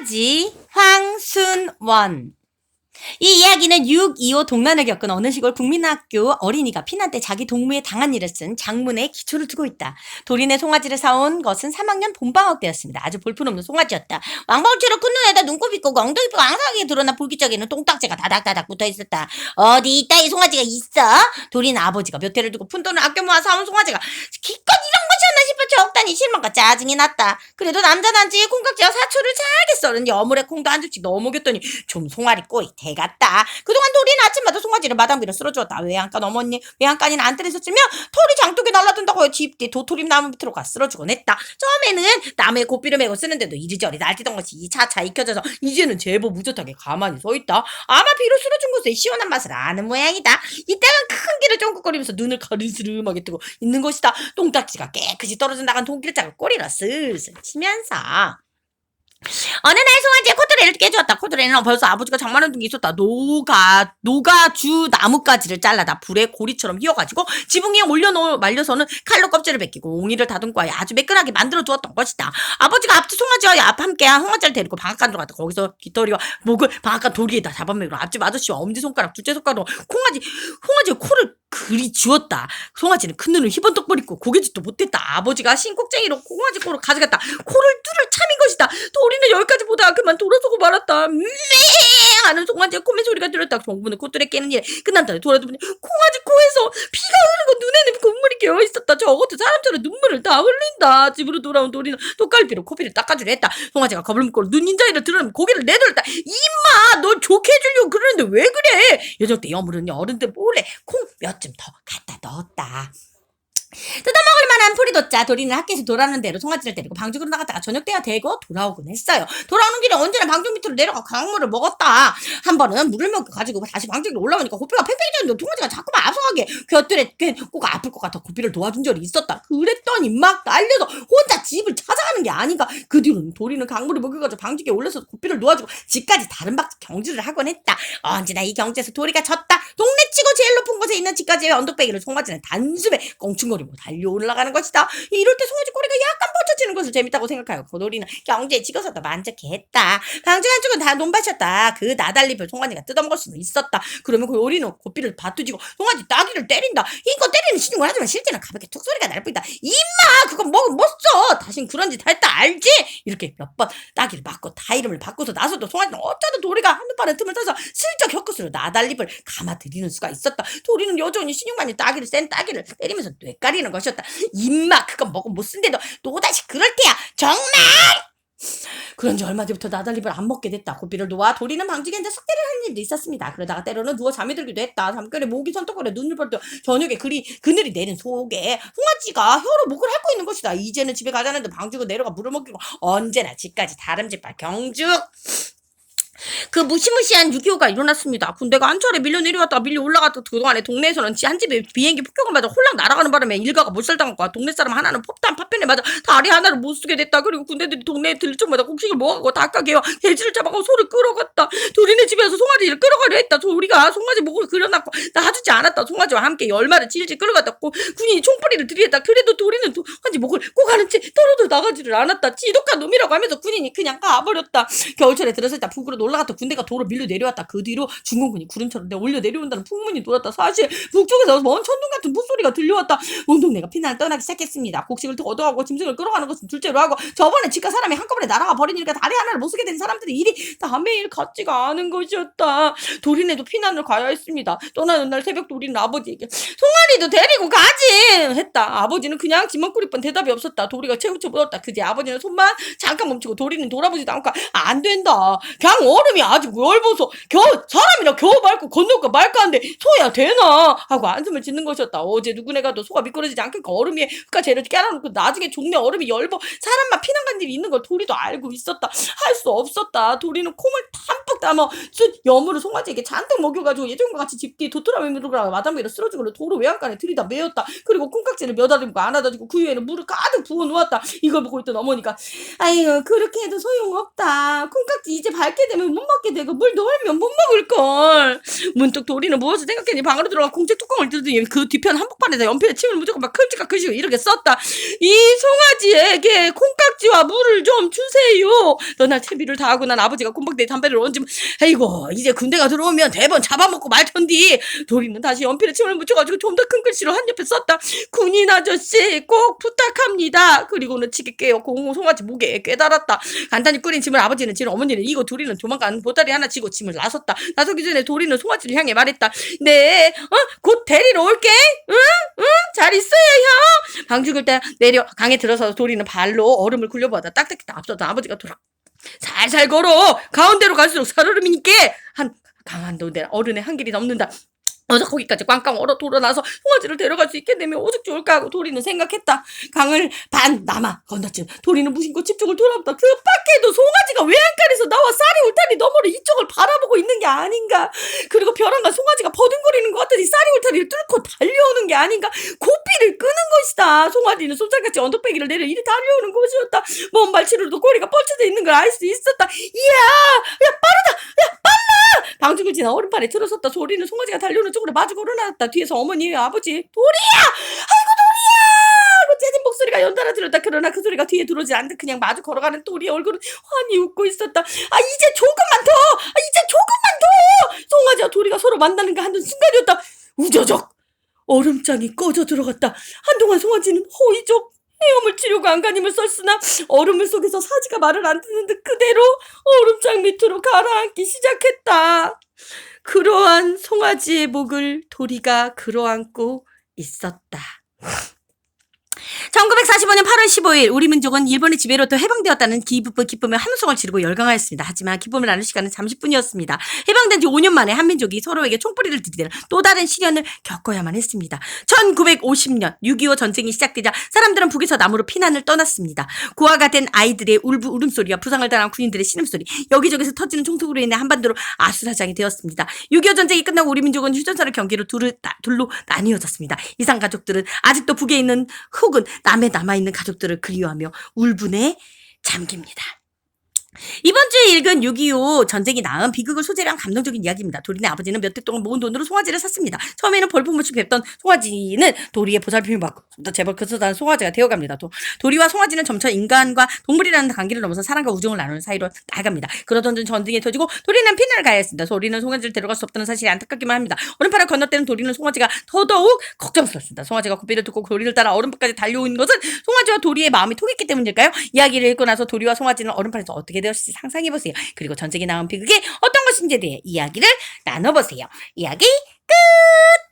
송아지. 황순원 이 이야기는 6.25 동란을 겪은 어느 시골 국민학교 어린이가 피난 때 자기 동무에 당한 일을 쓴 장문의 기초를 두고 있다. 도린의 송아지를 사온 것은 3학년 봄방학 때였습니다. 아주 볼품없는 송아지였다. 왕방울처럼 큰 눈에다 눈곱 있고 엉덩이 뼈가 앙상하게 드러나 볼기짝에는 똥딱지가 다닥다닥 붙어 있었다. 어디 있다 이 송아지가 있어? 도린 아버지가 몇 해를 두고 푼돈을 아껴 모아 사온 송아지가 기껏 이런 것이었나 싶어 적당히 실망과 짜증이 났다. 그래도 남자단지 콩깍지와 사초를 잘게 썰은 여물에 콩도 한 줍씩 넣어 먹였더니 좀 송아리 꼬리 대 같다. 그동안 도리는 아침마다 송아지를 마당 위로 쓸어주었다. 외양간 어머니, 외양간이는 안뜰에서 쓰며 털이 장독에 날라든다고 집뒤 도토리 나무 밑으로 가 쓸어주곤 했다. 처음에는 나무에 고삐를 메고 쓰는데도 이리저리 날뛰던 것이 차차 익혀져서 이제는 제법 무젓하게 가만히 서 있다. 아마 비로 쓸어준 것의 시원한 맛을 아는 모양이다. 이때는 큰 길을 쫑긋거리면서 눈을 가르스름하게 뜨고 있는 것이다. 똥딱지가 깨끗이 떨어져 나간 동길짝을 꼬리로 슬슬 치면서 어느 날 송아지의 코드레를 깨주었다. 코드레는 벌써 아버지가 장만한 게 있었다. 노가 노가주 나뭇가지를 잘라다 불에 고리처럼 휘어가지고 지붕 위에 올려놓 말려서는 칼로 껍질을 벗기고 옹이를 다듬고 아주 매끈하게 만들어 두었던 것이다. 아버지가 앞뒤 송아지와 앞 함께한 송아지를 데리고 방앗간으로 갔다. 거기서 깃털이와 목을 방앗간 도리에다 잡아매고 앞집 아저씨와 엄지손가락, 둘째 손가락으로 콩아지 송아지의 코를 그리 쥐었다. 송아지는 큰 눈을 희번떡거리고 고개짓도 못했다. 아버지가 신곡쟁이로 송아지 코를 가져갔다. 코를 뚫을 참인 것이다. 도리는 여기까지 보다가 그만 돌아서고 말았다. 매 하는 송아지의 들렸다. 정부는 코뚫에 깨는 일 끝난 다음에 돌아보니 콩아지 코에서 피가 흐르고 눈에는 국물이 끼어 있었다. 저것도 사람처럼 눈물을 다 흘린다. 집으로 돌아온 도리는 똑갈비로 코피를 닦아주려 했다. 송아지가 겁을 먹고 눈 인자이를 드러내면 고개를 내돌렸다. 임마, 널 좋게 해주려고 그러는데 왜 그래? 예전 때 여물은 어른들 몰래 콩몇점더 갖다 넣었다. 뜯어먹을 만한 풀이도짜 도리는 학교에서 돌아오는 대로 송아지를 데리고 방죽으로 나갔다가 저녁 때가 되고 돌아오곤 했어요. 돌아오는 길에 언제나 방죽 밑으로 내려가 강물을 먹었다. 한 번은 물을 먹고 가지고 다시 방죽으로 올라오니까 고삐가 팽팽해졌는데 송아지가 자꾸만 앞서가게 곁들에 꼭 아플 것 같아 고삐를 도와준 적이 있었다. 그랬더니 막 날려서 혼자 집을 찾아가는 게 아닌가. 그 뒤로는 도리는 강물을 먹여가지고 방죽에 올려서 고삐를 놓아주고 집까지 다른 박 경주를 하곤 했다. 언제나 이 경주에서 도리가 졌다. 동네 치고 제일 높은 곳에 있는 집까지의 언덕배기를 송아지는 단숨에 꽁충거리고 달려 올라가는 것이다. 이럴 때 송아지 꼬리가 약간 뻗쳐지는 것을 재밌다고 생각하여 고돌이는 경주에 찍어서도 만족했다. 방중 한쪽은 다 논밭이었다. 그 나달잎을 송아지가 뜯어먹을 수는 있었다. 그러면 그 요리는 고삐를 받두지고 송아지 따귀를 때린다. 이거 때리는 신용을 하지만 실제는 가볍게 툭 소리가 날 뿐이다. 임마 그거 먹으면 못 써. 다신 그런 짓 했다 알지? 이렇게 몇 번 따귀를 맞고 다 이름을 바꿔서 나서도 송아지는 어쩌다 도리가 번의 틈을 타서 슬쩍 혀끝으로 나달잎을 감아들이는 수가 있었다. 도리는 여전히 신용만이 따귀를 센 따귀를 때리면서 뇌까리는 것이었다. 임마 그건 먹으면 못 쓴데도 또다시 그럴 테야. 정말! 그런지 얼마 뒤부터 나달잎을 안 먹게 됐다. 고삐를 놓아 방직에 앉아 숙대를 하는 일도 있었습니다. 그러다가 때로는 누워 잠이 들기도 했다. 잠결에 목이 손톱거려 눈을 벌떠 저녁에 그리 그늘이 내린 속에 홍아지가 혀로 목을 핥고 있는 것이다. 이제는 집에 가자는데 방죽은 내려가 물을 먹이고 언제나 집까지 다름질발 경죽. 그 무시무시한 6.25가 일어났습니다. 군대가 한 차례 밀려 내려왔다가 밀려 올라갔다 그동안에 동네에서는 지한 집에 비행기 폭격을 맞아 홀랑 날아가는 바람에 일가가 몰살당했고 동네 사람 하나는 폭탄 파편에 맞아 다리 하나를 못 쓰게 됐다. 그리고 군대들이 동네에 들릴 적마다 곡식을 모아가고 닭가게와 돼지를 잡아가고 소를 끌어갔다. 도리네 집에 와서 송아지를 끌어가려 했다. 도리가 송아지 목을 그려놨고 놔주지 않았다. 송아지와 함께 열마를 질질 끌어갔다. 고 군인이 총뿌리를 들이댔다. 그래도 도리는 송아지 목을 꼭 하는 채 떨어져 나가지를 않았다. 지독한 놈이라고 하면서 군인이 그냥 가버렸다. 겨울철에 들어섰다. 북으로 올라갔다. 군대가 도로 밀려 내려왔다. 그 뒤로 중공군이 구름처럼 내 올려 내려온다는 풍문이 돌았다. 사실 북쪽에서 먼 천둥 같은 북소리가 들려왔다. 온 동네가 피난을 떠나기 시작했습니다. 곡식을 얻어가고 짐승을 끌어가는 것은 둘째로 하고 저번에 집과 사람이 한꺼번에 날아가 버리니까 다리 하나를 못 쓰게 된 사람들의 일이 다 매일 같지가 않은 것이었다. 도리네도 피난을 가야 했습니다. 떠나는 날 새벽 도리는 아버지에게 송아리도 데리고 가지 했다. 아버지는 그냥 집만 꾸릴 뿐 대답이 없었다. 도리가 채우쳐 물었다. 그제 아버지는 손만 잠깐 멈추고 도리는 돌아보지도 않고 안 된다. 그냥 얼음이 아주 넓어서 겨 사람이라 겨우 밟고 건널까 말까 하는데 소야 되나 하고 한숨을 짓는 것이었다. 어제 누구네가도 소가 미끄러지지 않게까 얼음 위에 흙과 재를 깔아놓고 나중에 종래 얼음이 엷어 사람만 피난 간 일이 있는 걸 도리도 알고 있었다. 할 수 없었다. 도리는 콩을 담뿍 다 뭐, 수- 여물을 송아지 에게 잔뜩 먹여가지고 예전과 같이 집 뒤에 도토라미 물으라고 마담비를 쓸어주고 도로 외양간에 들이다 메었다. 그리고 콩깍지를 몇아리고 안아다주고 그 위에는 물을 가득 부어 놓았다. 이걸 보고 있던 어머니가 아이고 그렇게 해도 소용없다. 콩깍지 이제 밟게 되면 못 먹게 되고 물 넣으면 못 먹을 걸. 문득 도리는 무엇을 생각했니 방으로 들어가 공책 뚜껑을 뜯더니 그 뒤편 한복판에다 연필에 침을 무조건 막 큼직한 글씨로 이렇게 썼다. 이 송아지에게 콩깍지와 물을 좀 주세요. 너나 채비를 다하고 난 아버지가 콩박대에 담배를 얹으면 아이고 이제 군대가 들어오면 대번 잡아먹고 말 텐디. 도리는 다시 연필에 침을 묻혀가지고 좀 더 큰 글씨로 한 옆에 썼다. 군인 아저씨 꼭 부탁합니다. 그리고는 치게 깨어 공 송아지 목에 깨달았다. 간단히 끓인 짐을 아버지는 지는 어머니는 이고 도리는 조만간 보따리 하나 지고 짐을 나섰다. 나서기 전에 도리는 송아지를 향해 말했다. 네, 어? 곧 데리러 올게. 응? 응? 잘 있어요, 형. 방 죽을 때 내려 강에 들어서 도리는 발로 얼음을 굴려보았다. 딱딱했다. 앞서던 아버지가 돌아. 살살 걸어. 가운데로 갈수록 살얼음이니까 한 강한 도대 어른의 한 길이 넘는다. 어서 거기까지 꽝꽝 얼어 돌아나서 송아지를 데려갈 수 있게 되면 오죽 좋을까 하고 도리는 생각했다. 강을 반 남아 건너쯤 도리는 무심코 집중을 돌아보다 그 밖에도 송아지가 외양간에서 나와 쌀이 울타리 너머로 이쪽을 바라보고 있는 게 아닌가. 그리고 벼랑간 송아지가 버둥거리는 것 같더니 쌀이 울타리를 뚫고 달려오는 게 아닌가. 고삐를 끄는 것이다. 송아지는 솜살같이 언덕배기를 내려 이리 달려오는 것이었다. 먼 발치로도 꼬리가 뻗쳐져 있는 걸 알 수 있었다. 이야, 야 빠르다, 야. 방죽을 지나 얼음판에 들어섰다. 소리는 송아지가 달려오는 쪽으로 마주 걸어놨다. 뒤에서 어머니, 아버지, 도리야, 아이고 도리야. 하고 째진 목소리가 연달아 들었다. 그러나 그 소리가 뒤에 들어오지 않듯 그냥 마주 걸어가는 도리의 얼굴은 환히 웃고 있었다. 아 이제 조금만 더, 아 이제 조금만 더. 송아지와 도리가 서로 만나는 가 하는 순간이었다. 우저적. 얼음장이 꺼져 들어갔다. 한동안 송아지는 호이적 헤엄을 치려고 안간힘을 썼으나 얼음물 속에서 사지가 말을 안 듣는 듯 그대로 얼음장 밑으로 가라앉기 시작했다. 그러한 송아지의 목을 도리가 끌어안고 있었다. 1945년 8월 15일 우리 민족은 일본의 지배로부터 해방되었다는 기쁨, 기쁨의 함성을 지르고 열광하였습니다. 하지만 기쁨을 나눌 시간은 잠시 뿐이었습니다. 해방된 지 5년 만에 한민족이 서로에게 총뿌리를 들이대는 또 다른 시련을 겪어야만 했습니다. 1950년 6.25 전쟁이 시작되자 사람들은 북에서 남으로 피난을 떠났습니다. 고아가 된 아이들의 울부 울음소리와 부상을 당한 군인들의 신음소리 여기저기서 터지는 총속으로 인해 한반도로 아수라장이 되었습니다. 6.25 전쟁이 끝나고 우리 민족은 휴전선을 경계로 둘로 나뉘어졌습니다. 이상 가족들은 아직도 북에 있는 혹은 남에 남아있는 가족들을 그리워하며 울분에 잠깁니다. 이번 주에 읽은 6.25 전쟁이 낳은 비극을 소재로 한 감동적인 이야기입니다. 도리네 아버지는 몇달 동안 모은 돈으로 송아지를 샀습니다. 처음에는 벌품을치 뵙던 송아지는 도리의 보살핌을 받고 제법 그스다는 송아지가 되어갑니다. 도, 도리와 송아지는 점차 인간과 동물이라는 관계를 넘어서 사랑과 우정을 나누는 사이로 나아갑니다. 그러던 중 전쟁이 터지고 도리는 피난을 가야 했습니다. 도리는 송아지를 데려갈 수 없다는 사실이 안타깝기만 합니다. 얼음판을 건너때는 도리는 송아지가 더더욱 걱정스럽습니다. 송아지가 고삐를 듣고 도리를 따라 얼음판까지 달려온 것은 송아지와 도리의 마음이 통했기 때문일까요? 이야기를 읽고 나서 도리와 송아지는 얼음판에서 어떻게 되었을지 상상해보세요. 그리고 전쟁이 나온 비극이 어떤 것인지에 대해 이야기를 나눠보세요. 이야기 끝!